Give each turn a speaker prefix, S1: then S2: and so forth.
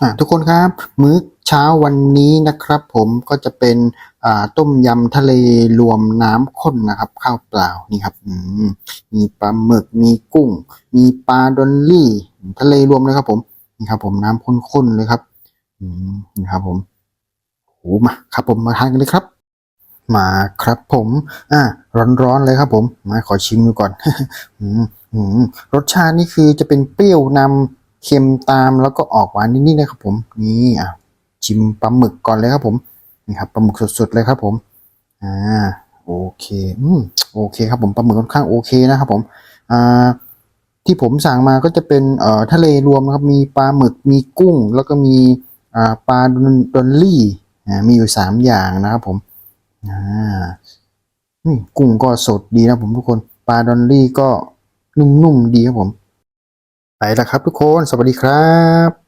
S1: อ่าทุกคนครับ มื้อเช้าวันนี้นะครับ ผมก็จะเป็นอ่าต้มยำทะเลรวมน้ำข้นนะครับ ข้าวเปล่านี่ครับอืมมีปลาหมึกมีกุ้ง มีปลาดอลลี่ทะเลรวมเลยครับผมนี่ครับ ผมน้ำข้นๆเลยครับอืมนี่ครับ ผมโหมาครับ ผมมาทานกันเลยครับ มาครับผม อ่า ร้อนๆเลยครับ ผมมาขอชิมดูก่อนอืมรสชาตินี่คือจะเป็นเปรี้ยวนำ เค็มตามแล้วก็ออกหวานนิดๆนะครับผมนี่อะชิมปลาหมึกก่อนเลยครับผมนี่ครับปลาหมึกสดๆเลยครับผมอ่าโอเคอืมโอเคครับผมปลาหมึกค่อนข้างโอเคนะครับผมอ่าที่ผมสั่งมาก็จะเป็นเอ่อทะเลรวมนะครับมีปลาหมึกมีกุ้ง แล้วก็มีอ่าปลาดอลลี่อ่ามีอยู่สามอย่างนะครับผมอ่ากุ้งก็สดดีนะผมทุกคนปลาดอลลี่ก็นุ่มๆดีครับผม ไปแล้วครับทุกคน สวัสดีครับ